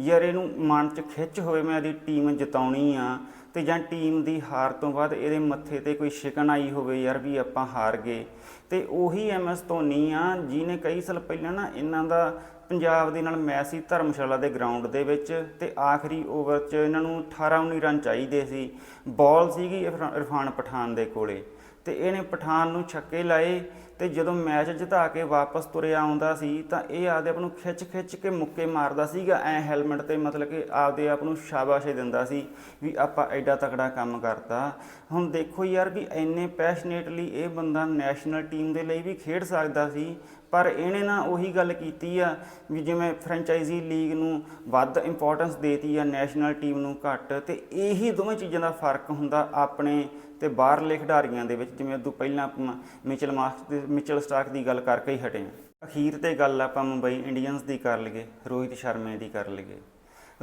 ਯਾਰ ਇਹਨੂੰ ਮਨ 'ਚ ਖਿੱਚ ਹੋਵੇ, ਮੈਂ ਇਹਦੀ ਟੀਮ ਜਿਤਾਉਣੀ ਆ ਤੇ ਜਾਂ ਟੀਮ ਦੀ ਹਾਰ ਤੋਂ ਬਾਅਦ ਇਹਦੇ ਮੱਥੇ ਤੇ ਕੋਈ ਸ਼ਿਕਨ ਆਈ ਹੋਵੇ ਯਾਰ ਵੀ ਆਪਾਂ ਹਾਰ ਗਏ। ਤੇ ਉਹੀ ਐਮਐਸ ਧੋਨੀ ਆ, ਜਿਹਨੇ ਕਈ ਸਾਲ ਪਹਿਲਾਂ ਨਾ ਇਹਨਾਂ ਦਾ ਪੰਜਾਬ ਦੇ ਨਾਲ ਮੈਚ ਸੀ ਧਰਮਸ਼ਾਲਾ ਦੇ ਗਰਾਊਂਡ ਦੇ ਵਿੱਚ ਤੇ ਆਖਰੀ ਓਵਰ 'ਚ ਇਹਨਾਂ ਨੂੰ 18 19 ਰਨ ਚਾਹੀਦੇ ਸੀ। ਬਾਲ ਸੀਗੀ ਇਰਫਾ- ਇਰਫਾਨ ਪਠਾਨ ਦੇ ਕੋਲੇ। ਤੇ ਇਹਨੇ ਪਠਾਨ ਨੂੰ ਛੱਕੇ ਲਾਏ ਤੇ ਜਦੋਂ ਮੈਚ ਜਿਤਾ ਕੇ ਵਾਪਸ ਤੁਰਿਆ ਆਉਂਦਾ ਸੀ ਤਾਂ ਇਹ ਆਪਦੇ ਆਪ ਨੂੰ ਖਿੱਚ ਖਿੱਚ ਕੇ ਮੁੱਕੇ ਮਾਰਦਾ ਸੀਗਾ। ਐ ਹੈਲਮਟ ਤੇ ਮਤਲਬ ਕਿ ਆਪਦੇ ਆਪ ਨੂੰ ਸ਼ਾਬਾਸ਼ੇ ਦਿੰਦਾ ਸੀ ਵੀ ਆਪਾਂ ਐਡਾ ਤਕੜਾ ਕੰਮ ਕਰਤਾ। ਹੁਣ ਦੇਖੋ ਯਾਰ ਵੀ ਇੰਨੇ ਪੈਸ਼ਨੇਟਲੀ ਇਹ ਬੰਦਾ ਨੈਸ਼ਨਲ ਟੀਮ ਦੇ ਲਈ ਵੀ ਖੇਡ ਸਕਦਾ ਸੀ ਪਰ ਇਹਨੇ ਨਾ ਉਹੀ ਗੱਲ ਕੀਤੀ ਆ ਵੀ ਜਿਵੇਂ ਫਰੈਂਚਾਈਜ਼ੀ ਲੀਗ ਨੂੰ ਵੱਧ ਇੰਪੋਰਟੈਂਸ ਦੇਤੀ ਆ ਨੈਸ਼ਨਲ ਟੀਮ ਨੂੰ ਘੱਟ, ਤੇ ਇਹੀ ਦੋਵੇਂ ਚੀਜ਼ਾਂ ਦਾ ਫ਼ਰਕ ਹੁੰਦਾ ਆਪਣੇ ਤੇ ਬਾਹਰਲੇ ਖਿਡਾਰੀਆਂ ਦੇ ਵਿੱਚ, ਜਿਵੇਂ ਉਦੋਂ ਪਹਿਲਾਂ ਆਪਾਂ ਮਿਚਲ ਮਾਸਕ ਮਿਚਲ ਸਟਾਰਕ ਦੀ ਗੱਲ ਕਰਕੇ ਹੀ ਹਟੇ ਹਾਂ। ਅਖੀਰ ਤੇ ਗੱਲ ਆਪਾਂ ਮੁੰਬਈ ਇੰਡੀਅਨਸ ਦੀ ਕਰ ਲਈਏ, ਰੋਹਿਤ ਸ਼ਰਮੇ ਦੀ ਕਰ ਲਈਏ।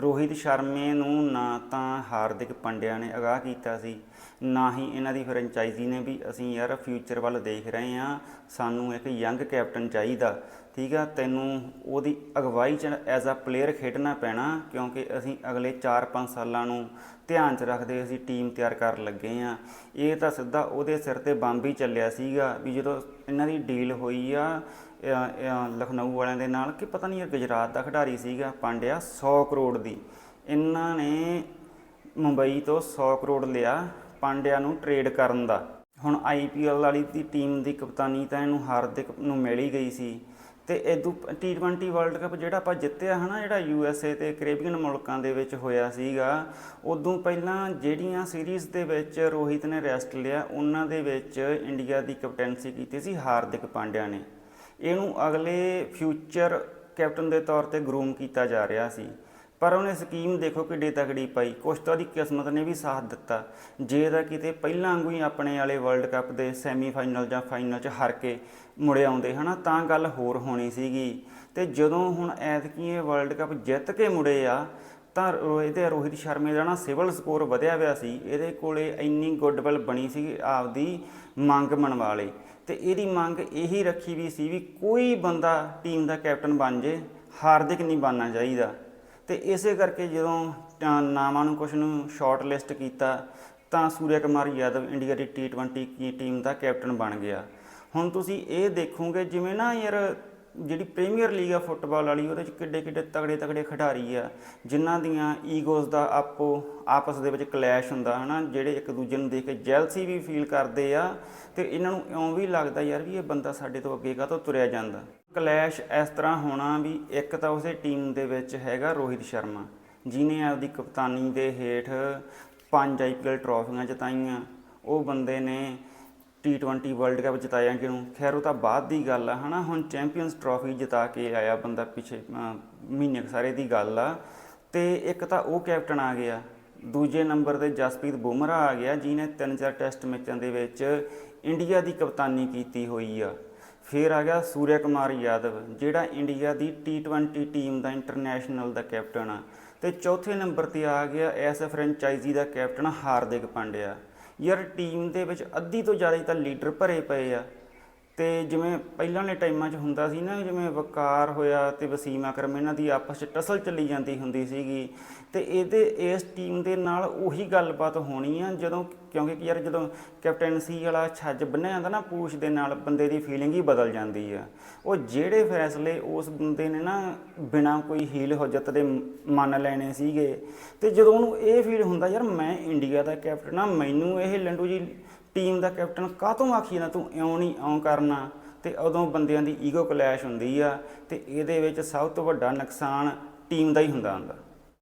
ਰੋਹਿਤ ਸ਼ਰਮੇ ਨੂੰ ਨਾ ਤਾਂ ਹਾਰਦਿਕ ਪੰਡਿਆ ਨੇ ਅਗਾਹ ਕੀਤਾ ਸੀ, ਨਾ ਹੀ ਇਹਨਾਂ ਦੀ ਫਰੈਂਚਾਈਜ਼ੀ ਨੇ ਵੀ। ਅਸੀਂ ਯਾਰ ਫਿਊਚਰ ਵੱਲ ਦੇਖ ਰਹੇ ਹਾਂ। ਸਾਨੂੰ ਇੱਕ ਯੰਗ ਕੈਪਟਨ ਚਾਹੀਦਾ, ਠੀਕ ਆ? ਤੈਨੂੰ ਉਹਦੀ ਅਗਵਾਈ ਚ ਐਜ਼ ਅ ਪਲੇਅਰ ਖੇਡਣਾ ਪੈਣਾ, ਕਿਉਂਕਿ ਅਸੀਂ ਅਗਲੇ 4-5 ਸਾਲਾਂ ਨੂੰ ਧਿਆਨ ਚ ਰੱਖਦੇ ਅਸੀਂ ਟੀਮ ਤਿਆਰ ਕਰਨ ਲੱਗੇ ਆ ਇਹ ਤਾਂ ਸਿੱਧਾ ਉਹਦੇ ਸਿਰ ਤੇ ਬੰਬ ਹੀ ਚੱਲਿਆ ਸੀਗਾ ਵੀ ਜਦੋਂ ਇਹਨਾਂ ਦੀ ਡੀਲ ਹੋਈ ਆ ਲਖਨਊ ਵਾਲਿਆਂ ਦੇ ਨਾਲ, ਕਿ ਪਤਾ ਨਹੀਂ ਇਹ ਗੁਜਰਾਤ ਦਾ ਖਿਡਾਰੀ ਸੀਗਾ, ਪਾਂਡਿਆ 100 ਕਰੋੜ ਦੀ। ਇਹਨਾਂ ਨੇ ਮੁੰਬਈ ਤੋਂ 100 ਕਰੋੜ ਲਿਆ ਪਾਂਡਿਆ ਨੂੰ ਟ੍ਰੇਡ ਕਰਨ ਦਾ। ਹੁਣ ਆਈਪੀਐਲ ਵਾਲੀ ਦੀ ਟੀਮ ਦੀ ਕਪਤਾਨੀ ਤਾਂ ਇਹਨੂੰ ਹਾਰਦਿਕ ਨੂੰ ਮਿਲ ਹੀ ਗਈ ਸੀ। ਤੇ ਇਦੋਂ T20 ਵਰਲਡ ਕੱਪ ਜਿਹੜਾ ਆਪਾਂ ਜਿੱਤਿਆ ਹਨਾ, ਜਿਹੜਾ ਯੂਐਸਏ ਤੇ ਕੈਰੇਬੀਅਨ ਮੁਲਕਾਂ ਦੇ ਵਿੱਚ ਹੋਇਆ ਸੀਗਾ, ਉਦੋਂ ਪਹਿਲਾਂ ਜਿਹੜੀਆਂ ਸੀਰੀਜ਼ ਦੇ ਵਿੱਚ ਰੋਹਿਤ ਨੇ ਰੈਸਟ ਲਿਆ, ਉਹਨਾਂ ਦੇ ਵਿੱਚ ਇੰਡੀਆ ਦੀ ਕੈਪਟੈਂਸੀ ਕੀਤੀ ਸੀ ਹਾਰਦਿਕ ਪਾਂਡਿਆ ਨੇ। ਇਹਨੂੰ ਅਗਲੇ ਫਿਊਚਰ ਕੈਪਟਨ ਦੇ ਤੌਰ ਤੇ ਗਰੂਮ ਕੀਤਾ ਜਾ ਰਿਹਾ ਸੀ। ਪਰ ਉਹਨੇ ਸਕੀਮ ਦੇਖੋ ਕਿੱਡੀ ਤਕੜੀ ਪਾਈ। ਕੁਛ ਤਾਂ ਉਹਦੀ ਕਿਸਮਤ ਨੇ ਵੀ ਸਾਥ ਦਿੱਤਾ। ਜੇ ਤਾਂ ਕਿਤੇ ਪਹਿਲਾਂ ਵਾਂਗੂ ਹੀ ਆਪਣੇ ਵਾਲੇ ਵਰਲਡ ਕੱਪ ਦੇ ਸੈਮੀਫਾਈਨਲ ਜਾਂ ਫਾਈਨਲ 'ਚ ਹਾਰ ਕੇ ਮੁੜੇ ਆਉਂਦੇ, ਹਨਾ, ਤਾਂ ਗੱਲ ਹੋਰ ਹੋਣੀ ਸੀਗੀ। ਤੇ ਜਦੋਂ ਹੁਣ ਐਤਕੀ ਇਹ ਵਰਲਡ ਕੱਪ ਜਿੱਤ ਕੇ ਮੁੜੇ ਆ, ਤਾਂ ਰੋ- ਇਹਦੇ ਰੋਹਿਤ ਸ਼ਰਮੇ ਦਾ ਨਾ ਸਿਵਲ ਸਕੋਰ ਵਧਿਆ ਹੋਇਆ ਸੀ। ਇਹਦੇ ਕੋਲੇ ਇੰਨੀ ਗੁੱਡਵਿਲ ਬਣੀ ਸੀ ਆਪਦੀ ਮੰਗ ਮਨਵਾ ਲਈ। ਤੇ ਇਹਦੀ ਮੰਗ ਇਹੀ ਰੱਖੀ ਵੀ ਸੀ ਵੀ ਕੋਈ ਬੰਦਾ ਟੀਮ ਦਾ ਕੈਪਟਨ ਬਣ ਜੇ ਹਾਰਦਿਕ ਨਹੀਂ ਬਣਨਾ ਚਾਹੀਦਾ। ਤੇ ਇਸੇ ਕਰਕੇ ਜਦੋਂ ਅ, ਨਾਮਾਂ ਨੂੰ ਕੁਝ ਨੂੰ ਸ਼ਾਰਟ ਲਿਸਟ ਕੀਤਾ ਤਾਂ ਸੂਰਿਆ ਕੁਮਾਰ ਯਾਦਵ ਇੰਡੀਆ ਦੀ T20 ਕੀ ਟੀਮ ਦਾ ਕੈਪਟਨ ਬਣ ਗਿਆ। ਹੁਣ ਤੁਸੀਂ ਇਹ ਦੇਖੋਗੇ ਜਿਵੇਂ ਨਾ ਯਾਰ ਜਿਹੜੀ ਪ੍ਰੀਮੀਅਰ ਲੀਗ ਆ ਫੁੱਟਬਾਲ ਵਾਲੀ, ਉਹਦੇ ਚ ਕਿੱਡੇ ਕਿੱਡੇ ਤਗੜੇ ਤਗੜੇ ਖਿਡਾਰੀ ਆ, ਜਿਨ੍ਹਾਂ ਦੀਆਂ ਈਗੋਜ਼ ਦਾ ਆਪੋ ਆਪਸ ਦੇ ਵਿੱਚ ਕਲੈਸ਼ ਹੁੰਦਾ, ਹਨਾ, ਜਿਹੜੇ ਇੱਕ ਦੂਜੇ ਨੂੰ ਦੇਖ ਕੇ ਜੈਲਸੀ ਵੀ ਫੀਲ ਕਰਦੇ ਆ, ਤੇ ਇਹਨਾਂ ਨੂੰ ਇਉਂ ਵੀ ਲੱਗਦਾ ਯਾਰ ਵੀ ਇਹ ਬੰਦਾ ਸਾਡੇ ਤੋਂ ਅੱਗੇ ਕਾਹਤੋਂ ਤੁਰਿਆ ਜਾਂਦਾ। ਕਲੈਸ਼ ਇਸ ਤਰ੍ਹਾਂ ਹੋਣਾ ਵੀ ਇੱਕ ਤਾਂ ਉਸੇ ਟੀਮ ਦੇ ਵਿੱਚ ਹੈਗਾ ਰੋਹਿਤ ਸ਼ਰਮਾ ਜਿਨੇ ਆਪਦੀ ਕਪਤਾਨੀ ਦੇ ਹੇਠ ਪੰਜ ਆਈਪੀਐਲ ਟਰਾਫੀਆਂ ਜਿਤਾਈਆਂ ਉਹ ਬੰਦੇ ਨੇ T20 ਵਰਲਡ ਕੱਪ ਜਿਤਾਇਆ ਕਿਨੂੰ ਖੈਰ, ਉਹ ਤਾਂ ਬਾਅਦ ਦੀ ਗੱਲ ਆ, ਹਨਾ? ਹੁਣ ਚੈਂਪੀਅਨਸ ਟਰੋਫੀ ਜਿਤਾ ਕੇ ਆਇਆ ਬੰਦਾ ਪਿਛੇ ਮਹੀਨੇ ਸਾਰੇ ਦੀ ਗੱਲ ਆ। ਤੇ ਇੱਕ ਤਾਂ ਉਹ ਕੈਪਟਨ ਆ ਗਿਆ। ਦੂਜੇ ਨੰਬਰ ਤੇ ਜਸਪ੍ਰੀਤ ਬੁਮਰਾਹ ਆ ਗਿਆ ਜਿਨੇ ਤਿੰਨ ਚਾਰ ਟੈਸਟ ਮੈਚਾਂ ਦੇ ਵਿੱਚ ਇੰਡੀਆ ਦੀ ਕਪਤਾਨੀ ਕੀਤੀ ਹੋਈ ਆ। ਫਿਰ ਆ ਗਿਆ ਸੂਰਿਆ ਕੁਮਾਰ ਯਾਦਵ, ਜਿਹੜਾ ਇੰਡੀਆ ਦੀ T20 ਟੀਮ ਦਾ ਇੰਟਰਨੈਸ਼ਨਲ ਦਾ ਕੈਪਟਨ ਆ। ਤੇ ਚੌਥੇ ਨੰਬਰ ਤੇ ਆ ਗਿਆ ਐਸ ਫਰੈਂਚਾਈਜ਼ੀ ਦਾ ਕੈਪਟਨ ਹਾਰਦਿਕ ਪਾਂਡਿਆ। ਯਾਰ ਟੀਮ ਦੇ ਵਿੱਚ ਅੱਧੀ ਤੋਂ ਜ਼ਿਆਦਾ ਤਾਂ ਲੀਡਰ ਭਰੇ ਪਏ ਆ। ਤੇ ਜਿਵੇਂ ਪਹਿਲਾਂ ਵਾਲੇ ਟਾਈਮਾਂ 'ਚ ਹੁੰਦਾ ਸੀ ਨਾ, ਜਿਵੇਂ ਵਕਾਰ ਹੋਇਆ ਤੇ ਵਸੀਮ ਅਕਰਮ, ਇਹਨਾਂ ਦੀ ਆਪਸ 'ਚ ਟਸਲ ਚੱਲੀ ਜਾਂਦੀ ਹੁੰਦੀ ਸੀਗੀ। ਤੇ ਇਹਦੇ, ਇਸ ਟੀਮ ਦੇ ਨਾਲ ਉਹੀ ਗੱਲਬਾਤ ਹੋਣੀ ਆ, ਜਦੋਂ ਕਿਉਂਕਿ ਯਾਰ ਜਦੋਂ ਕੈਪਟਨਸੀ ਵਾਲਾ ਛੱਜ ਬੰਨਿਆ ਜਾਂਦਾ ਨਾ ਪੂਛ ਦੇ ਨਾਲ, ਬੰਦੇ ਦੀ ਫੀਲਿੰਗ ਹੀ ਬਦਲ ਜਾਂਦੀ ਆ। ਉਹ ਜਿਹੜੇ ਫੈਸਲੇ ਉਸ ਬੰਦੇ ਨੇ ਨਾ ਬਿਨਾਂ ਕੋਈ ਹੀਲ ਹੁਜਤ ਦੇ ਮੰਨ ਲੈਣੇ ਸੀਗੇ। ਤੇ ਜਦੋਂ ਉਹਨੂੰ ਇਹ ਫੀਲ ਹੁੰਦਾ, ਯਾਰ ਮੈਂ ਇੰਡੀਆ ਦਾ ਕੈਪਟਨ ਆ, ਮੈਨੂੰ ਇਹ ਲੰਡੂ ਜੀ ਟੀਮ ਦਾ ਕੈਪਟਨ ਕਾਹਤੋਂ ਆਖੀ ਜਾਂਦਾ ਤੂੰ ਇਉਂ ਨਹੀਂ ਇਉਂ ਕਰਨਾ। ਤੇ ਉਦੋਂ ਬੰਦਿਆਂ ਦੀ ਈਗੋ ਕਲੈਸ਼ ਹੁੰਦੀ ਆ ਤੇ ਇਹਦੇ ਵਿੱਚ ਸਭ ਤੋਂ ਵੱਡਾ ਨੁਕਸਾਨ ਟੀਮ ਦਾ ਹੀ ਹੁੰਦਾ ਹੁੰਦਾ।